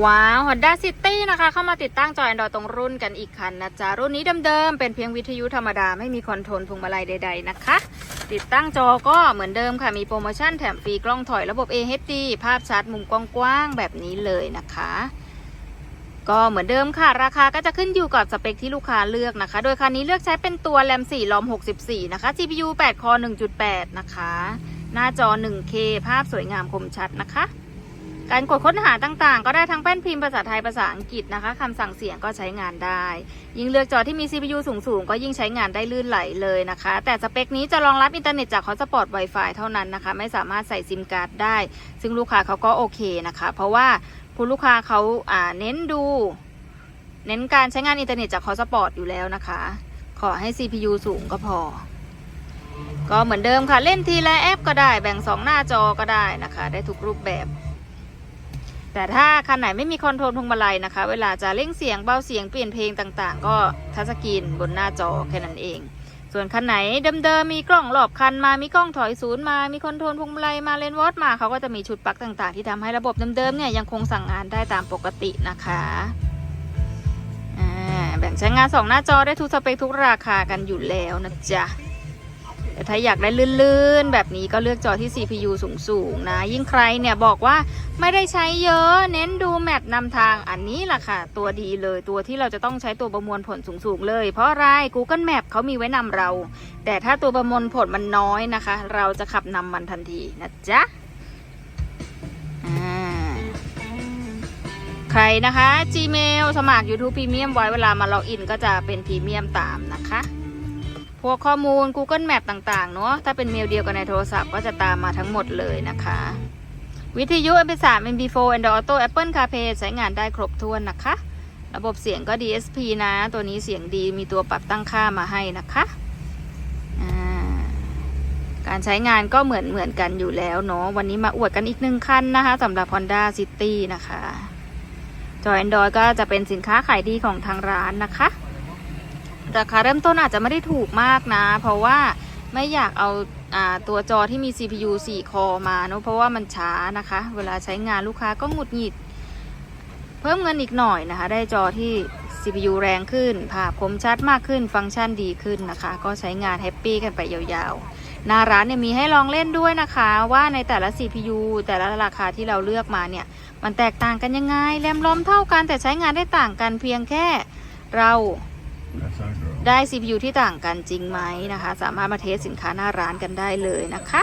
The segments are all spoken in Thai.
ว้าว Honda City นะคะ เข้ามาติดตั้งจอ Android ตรงรุ่นกันอีกคันนะจ๊ะ รุ่นนี้เดิมๆ เป็นเพียงวิทยุธรรมดา ไม่มีคอนโทรลพวงมาลัยใดๆนะคะ ติดตั้งจอก็เหมือนเดิมค่ะ มีโปรโมชั่นแถมฟรีกล้องถอยระบบ AHD ภาพชัดมุมกว้างๆ แบบนี้เลยนะคะ ก็เหมือนเดิมค่ะ ราคาก็จะขึ้นอยู่กับสเปคที่ลูกค้าเลือกนะคะ โดยคันนี้เลือกใช้เป็นตัวแรม4ลอม 64 นะคะ GPU 8 คอ 1.8 นะคะ หน้าจอ 1K ภาพสวยงามคมชัดนะคะ การกดค้นหาต่างๆ ก็ได้ทั้งแป้นพิมพ์ภาษาไทยภาษาอังกฤษนะคะคำสั่งเสียงก็ใช้งานได้ ยิ่งเลือกจอที่มี CPU สูงๆ ก็ยิ่งใช้งานได้ลื่นไหลเลยนะคะ แต่สเปคนี้จะรองรับอินเทอร์เน็ตจาก Hotspot Wi-Fi เท่านั้นนะคะ ไม่สามารถใส่ซิมการ์ดได้ ซึ่งลูกค้าเขาก็โอเคนะคะ เพราะว่าผู้ลูกค้าเขาาเน้นดู เน้นการใช้งานอินเทอร์เน็ตจาก Hotspot อยู่แล้วนะคะ ขอให้ CPU สูงก็พอก็เหมือนเดิมค่ะเล่นทีละแอปก็ได้แบ่งสองหน้าจอก็ได้นะคะ ได้ทุกรูปแบบ แต่ถ้าคันไหนไม่มีคอนโทรลพวงมาลัยนะคะ เวลาจะเร่งเสียงเบาเสียงเปลี่ยนเพลงต่างๆ ก็ทัชสกรีนบนหน้าจอแค่นั้นเอง ส่วนคันไหนเดิมๆมีกล้องรอบคันมามีกล้องถอยศูนย์มามีคอนโทรลพวงมาลัยมาเลนวอตมาเขาก็จะมีชุดปลั๊กต่างๆ ที่ทำให้ระบบเดิมๆเนี่ยยังคงสั่งงานได้ตามปกตินะคะแบ่งใช้งานสองหน้าจอได้ทุกสเปคทุกราคากันอยู่แล้วนะจ๊ะ แต่ถ้าอยากได้ลื่นๆ แบบนี้ก็เลือกจอที่ CPU สูงๆ นะ ยิ่งใครเนี่ยบอกว่าไม่ได้ใช้เยอะ เน้นดูแมปนำทางอันนี้ล่ะค่ะ ตัวดีเลยตัวที่เราจะต้องใช้ตัวประมวลผลสูงๆ เลย เพราะอะไร Google Map เขามีไว้นำเรา แต่ถ้าตัวประมวลผลมันน้อยนะคะ เราจะขับนำมันทันทีนะจ๊ะใครนะคะ Gmail สมัคร YouTube Premium ไว้เวลามาล็อกอินก็จะเป็นพรีเมียมตามนะคะ พวกข้อมูล Google Map ต่างๆ เนาะถ้าเป็นเมลเดียวกันในโทรศัพท์ก็จะตามมาทั้งหมดเลยนะคะ วิทยุ MP3 MP4 Android Auto Apple CarPlay ใช้งานได้ครบถ้วนนะคะ ระบบเสียงก็ DSP นะ ตัวนี้เสียงดีมีตัวปรับตั้งค่ามาให้นะคะการใช้งานก็เหมือนเหมือนกันอยู่แล้วเนาะวันนี้มาอวดกันอีกหนึ่งคันนะคะสำหรับ Honda City นะคะ จอ Android ก็จะเป็นสินค้าขายดีของทางร้านนะคะ ราคาเริ่มต้นอาจจะไม่ได้ถูกมากนะ เพราะว่าไม่อยากเอาตัวจอที่มี CPU 4 คอมาเนอะเพราะว่ามันช้านะคะ เวลาใช้งานลูกค้าก็หงุดหงิด เพิ่มเงินอีกหน่อยนะคะ ได้จอที่ CPU แรงขึ้น ภาพคมชัดมากขึ้น ฟังก์ชันดีขึ้นนะคะ ก็ใช้งานแฮปปี้กันไปยาวๆ หน้าร้านเนี่ยมีให้ลองเล่นด้วยนะคะ ว่าในแต่ละ CPU แต่ละราคาที่เราเลือกมาเนี่ย มันแตกต่างกันยังไงแรมล้อมเท่ากันแต่ใช้งานได้ต่างกันเพียงแค่เรา ได้ CPU ที่ต่างกันจริงไหมนะคะ สามารถมาเทสสินค้าหน้าร้านกันได้เลยนะคะ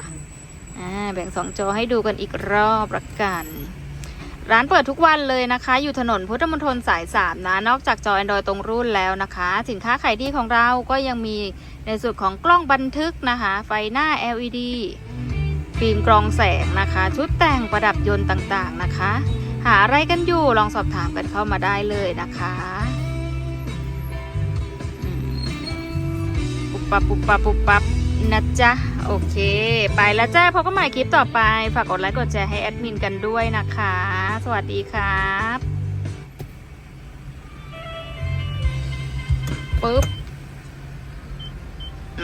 แบ่งสองจอให้ดูกันอีกรอบละกัน ร้านเปิดทุกวันเลยนะคะ อยู่ถนนพุทธมณฑลสาย 3 นะ นอกจากจอ Android ตรงรุ่นแล้วนะคะ สินค้าขายดีของเราก็ยังมีในส่วนของกล้องบันทึกนะคะ ไฟหน้า LED ฟิล์มกรองแสงนะคะ ชุดแต่งประดับยนต์ต่างๆนะคะ หาอะไรกันอยู่ลองสอบถามกันเข้ามาได้เลยนะคะ ปับปุบปับปุบปับนะจ๊ะ โอเค ไปแล้วจ้าพบกันใหม่คลิปต่อไป ฝากกดไลค์กดแชร์ให้แอดมินกันด้วยนะคะ สวัสดีครับปึ๊บ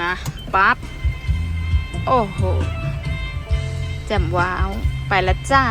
นะปั๊บ โอ้โหแจ่มว้าว ไปแล้วจ้า